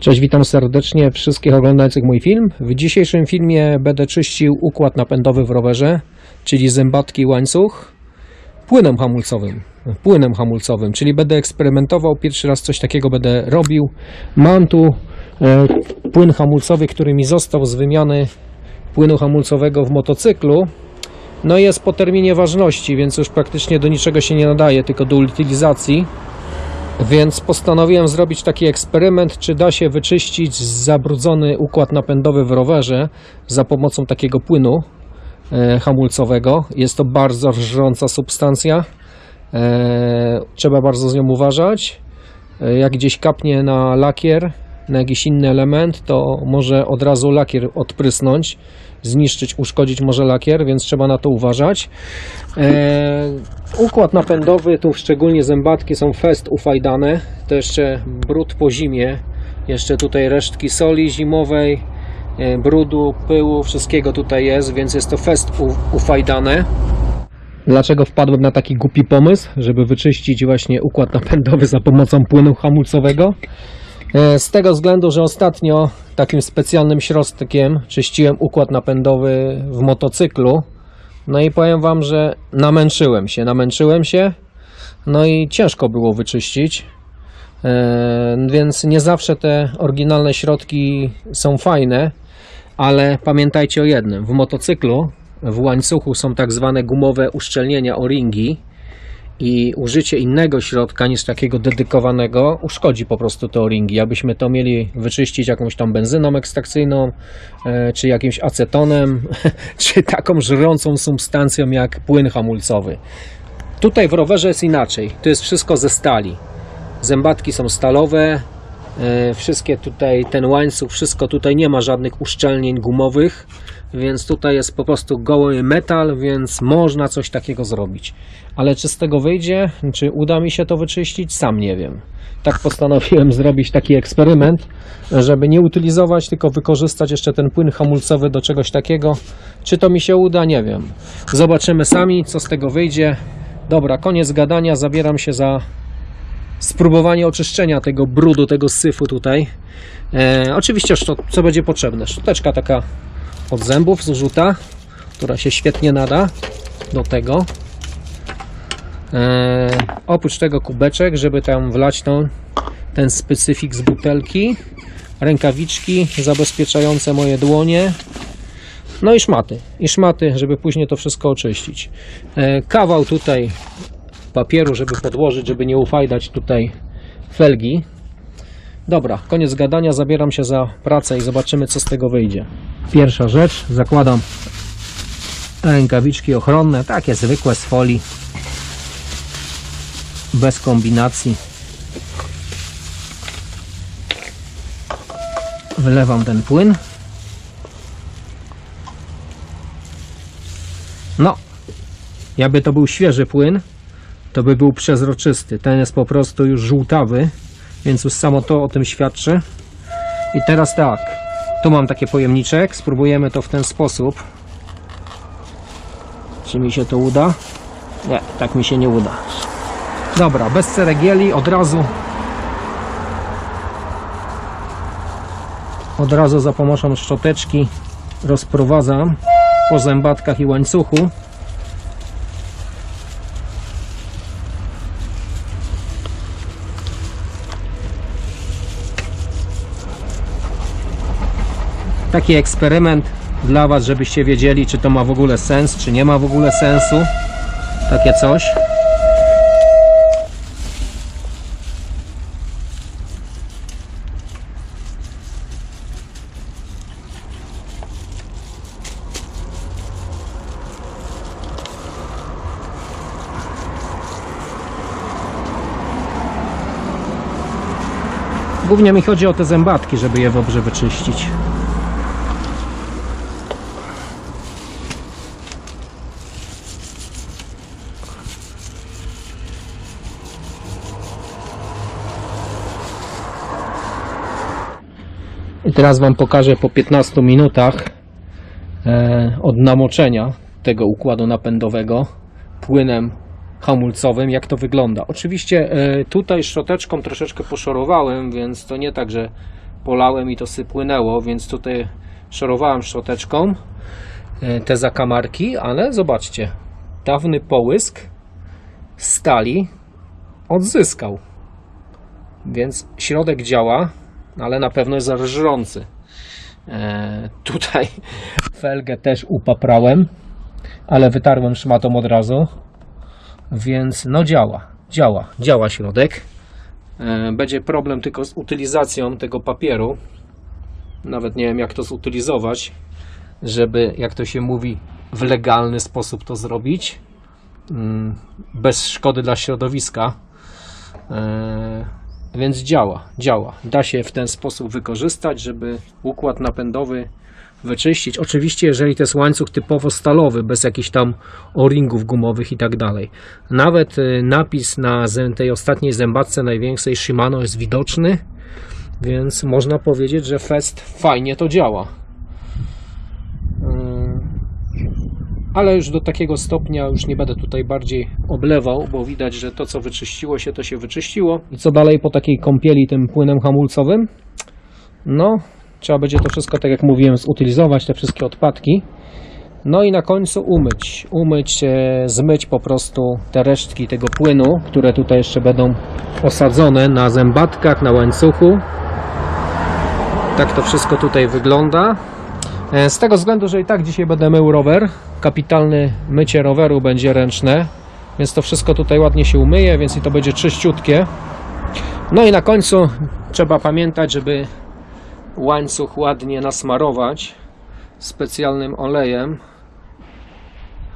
Cześć, witam serdecznie wszystkich oglądających mój film. W dzisiejszym filmie będę czyścił układ napędowy w rowerze, czyli zębatki łańcuch, płynem hamulcowym. Płynem hamulcowym, czyli będę eksperymentował, pierwszy raz coś takiego będę robił. Mam tu e, płyn hamulcowy, który mi został z wymiany płynu hamulcowego w motocyklu. No i jest po terminie ważności, więc już praktycznie do niczego się nie nadaje, tylko do utylizacji. Więc postanowiłem zrobić taki eksperyment, czy da się wyczyścić zabrudzony układ napędowy w rowerze za pomocą takiego płynu e, hamulcowego. Jest to bardzo rżąca substancja. E, trzeba bardzo z nią uważać. E, jak gdzieś kapnie na lakier, na jakiś inny element, to może od razu lakier odprysnąć, zniszczyć, uszkodzić może lakier, więc trzeba na to uważać. E, układ napędowy, tu szczególnie zębatki są fest ufajdane. To jeszcze brud po zimie. Jeszcze tutaj resztki soli zimowej, e, brudu, pyłu, wszystkiego tutaj jest, więc jest to fest ufajdane. Dlaczego wpadłem na taki głupi pomysł, żeby wyczyścić właśnie układ napędowy za pomocą płynu hamulcowego? E, Z tego względu, że ostatnio takim specjalnym środkiem czyściłem układ napędowy w motocyklu. No i powiem Wam, że namęczyłem się, namęczyłem się. No i ciężko było wyczyścić. E, Więc nie zawsze te oryginalne środki są fajne, ale pamiętajcie o jednym: w motocyklu, w łańcuchu są tak zwane gumowe uszczelnienia, o-ringi i użycie innego środka niż takiego dedykowanego uszkodzi po prostu te o-ringi. Abyśmy to mieli wyczyścić jakąś tam benzyną ekstrakcyjną, e, czy jakimś acetonem, czy taką żrącą substancją jak płyn hamulcowy. Tutaj w rowerze jest inaczej. To jest wszystko ze stali. Zębatki są stalowe, e, wszystkie tutaj, ten łańcuch, wszystko tutaj nie ma żadnych uszczelnień gumowych, więc tutaj jest po prostu goły metal, więc można coś takiego zrobić. Ale czy z tego wyjdzie, czy uda mi się to wyczyścić, sam nie wiem. Tak postanowiłem zrobić taki eksperyment, żeby nie utylizować, tylko wykorzystać jeszcze ten płyn hamulcowy do czegoś takiego. Czy to mi się uda, nie wiem. Zobaczymy sami, co z tego wyjdzie. Dobra, koniec gadania, zabieram się za spróbowanie oczyszczenia tego brudu, tego syfu tutaj. E, oczywiście, co będzie potrzebne? Szczoteczka taka od zębów zużyta, która się świetnie nada do tego. E, oprócz tego kubeczek, żeby tam wlać tą, ten specyfik z butelki. Rękawiczki zabezpieczające moje dłonie. No i szmaty. I szmaty, żeby później to wszystko oczyścić. E, kawał tutaj papieru, żeby podłożyć, żeby nie ufajdać tutaj felgi. Dobra, koniec gadania, zabieram się za pracę i zobaczymy co z tego wyjdzie. Pierwsza rzecz, zakładam rękawiczki ochronne, takie zwykłe z folii, bez kombinacji. Wylewam ten płyn. No, jakby to był świeży płyn, to by był przezroczysty. Ten jest po prostu już żółtawy, więc już samo to o tym świadczy. I teraz tak, tu mam taki pojemniczek, spróbujemy to w ten sposób. Czy mi się to uda? Nie, tak mi się nie uda. Dobra, bez ceregieli, od razu od razu za pomocą szczoteczki rozprowadzam po zębatkach i łańcuchu taki eksperyment dla Was, żebyście wiedzieli, czy to ma w ogóle sens, czy nie ma w ogóle sensu. Takie coś. Głównie mi chodzi o te zębatki, żeby je dobrze wyczyścić. I teraz Wam pokażę po 15 minutach e, od namoczenia tego układu napędowego płynem hamulcowym, jak to wygląda. Oczywiście e, tutaj szczoteczką troszeczkę poszorowałem, więc to nie tak, że polałem i to sy płynęło, więc tutaj szorowałem szczoteczką e, te zakamarki, ale zobaczcie, dawny połysk stali odzyskał. Więc środek działa, ale na pewno jest żrący. E, tutaj felgę też upaprałem, ale wytarłem szmatą od razu. Więc no działa, działa, działa środek. E, będzie problem tylko z utylizacją tego papieru. Nawet nie wiem jak to zutylizować, żeby, jak to się mówi, w legalny sposób to zrobić. Mm, Bez szkody dla środowiska. E, Więc działa, działa. Da się w ten sposób wykorzystać, żeby układ napędowy wyczyścić. Oczywiście, jeżeli to jest łańcuch typowo stalowy, bez jakichś tam o-ringów gumowych i tak dalej. Nawet y, napis na tej ostatniej zębatce największej Shimano jest widoczny, więc można powiedzieć, że Fest fajnie to działa. Ale już do takiego stopnia już nie będę tutaj bardziej oblewał, bo widać, że to co wyczyściło się, to się wyczyściło. I co dalej po takiej kąpieli tym płynem hamulcowym? No, trzeba będzie to wszystko, tak jak mówiłem, zutylizować, te wszystkie odpadki. No i na końcu umyć. Umyć, e, zmyć po prostu te resztki tego płynu, które tutaj jeszcze będą osadzone na zębatkach, na łańcuchu. Tak to wszystko tutaj wygląda. E, Z tego względu, że i tak dzisiaj będę mył rower, kapitalne mycie roweru będzie ręczne, więc to wszystko tutaj ładnie się umyje, więc i to będzie czyściutkie. No i na końcu trzeba pamiętać, żeby łańcuch ładnie nasmarować specjalnym olejem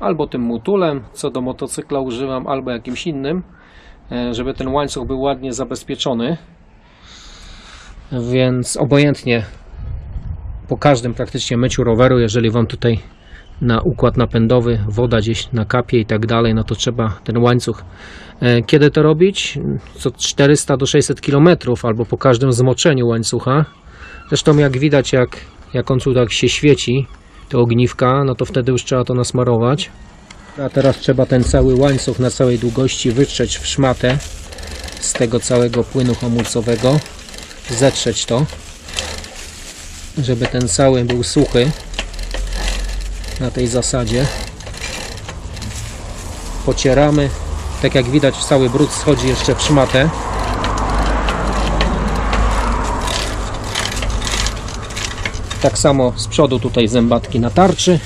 albo tym mutulem, co do motocykla używam, albo jakimś innym, e, żeby ten łańcuch był ładnie zabezpieczony. Więc obojętnie po każdym praktycznie myciu roweru, jeżeli Wam tutaj na układ napędowy woda gdzieś na kapie i tak dalej, no to trzeba ten łańcuch. E, Kiedy to robić? Co 400 do 600 km albo po każdym zmoczeniu łańcucha. Zresztą jak widać, jak, jak on tu tak się świeci, te ogniwka, no to wtedy już trzeba to nasmarować. A teraz trzeba ten cały łańcuch na całej długości wytrzeć w szmatę z tego całego płynu hamulcowego. Zetrzeć to, żeby ten cały był suchy na tej zasadzie. Pocieramy. Tak jak widać, cały brud schodzi jeszcze w szmatę. Tak samo z przodu tutaj zębatki na tarczy.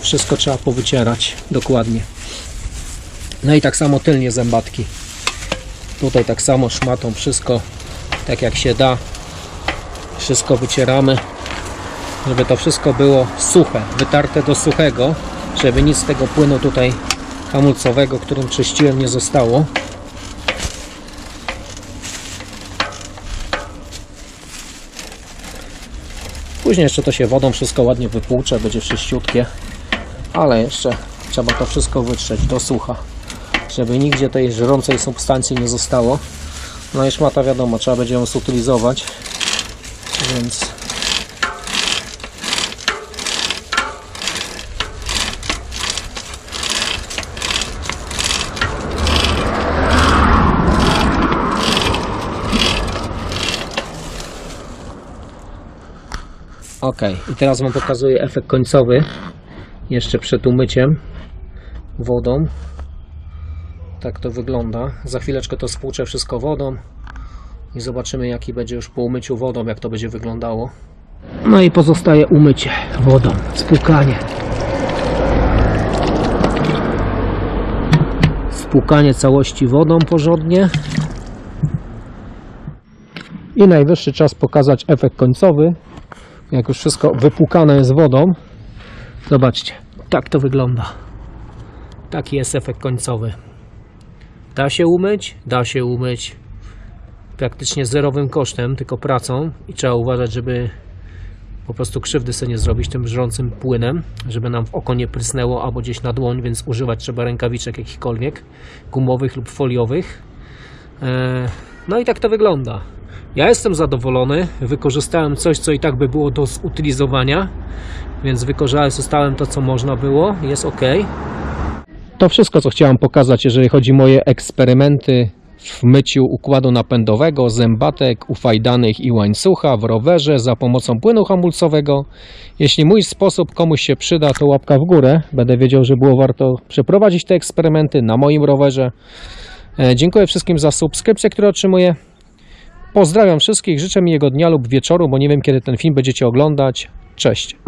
Wszystko trzeba powycierać dokładnie. No i tak samo tylnie zębatki. Tutaj tak samo szmatą wszystko tak jak się da. Wszystko wycieramy, żeby to wszystko było suche, wytarte do suchego, żeby nic z tego płynu tutaj hamulcowego, którym czyściłem nie zostało. Później jeszcze to się wodą wszystko ładnie wypłucze, będzie czyściutkie, ale jeszcze trzeba to wszystko wytrzeć do sucha, żeby nigdzie tej żrącej substancji nie zostało. No i szmata wiadomo, trzeba będzie ją zutylizować, więc Ok, i teraz Wam pokazuję efekt końcowy jeszcze przed umyciem wodą. Tak to wygląda. Za chwileczkę to spłuczę wszystko wodą i zobaczymy jaki będzie już po umyciu wodą, jak to będzie wyglądało. No i pozostaje umycie wodą, spłukanie. Spłukanie całości wodą porządnie. I najwyższy czas pokazać efekt końcowy. Jak już wszystko wypłukane jest wodą. Zobaczcie, tak to wygląda. Taki jest efekt końcowy. Da się umyć? Da się umyć. Praktycznie zerowym kosztem, tylko pracą i trzeba uważać, żeby po prostu krzywdy sobie nie zrobić tym żrącym płynem, żeby nam w oko nie prysnęło albo gdzieś na dłoń, więc używać trzeba rękawiczek jakichkolwiek, gumowych lub foliowych. E, No i tak to wygląda. Ja jestem zadowolony. Wykorzystałem coś, co i tak by było do zutylizowania, więc wykorzystałem to, co można było. Jest ok. To wszystko, co chciałem pokazać, jeżeli chodzi o moje eksperymenty w myciu układu napędowego, zębatek, ufajdanych i łańcucha w rowerze za pomocą płynu hamulcowego. Jeśli mój sposób komuś się przyda, to łapka w górę. Będę wiedział, że było warto przeprowadzić te eksperymenty na moim rowerze. E, Dziękuję wszystkim za subskrypcję, które otrzymuję. Pozdrawiam wszystkich, życzę miłego dnia lub wieczoru, bo nie wiem kiedy ten film będziecie oglądać. Cześć.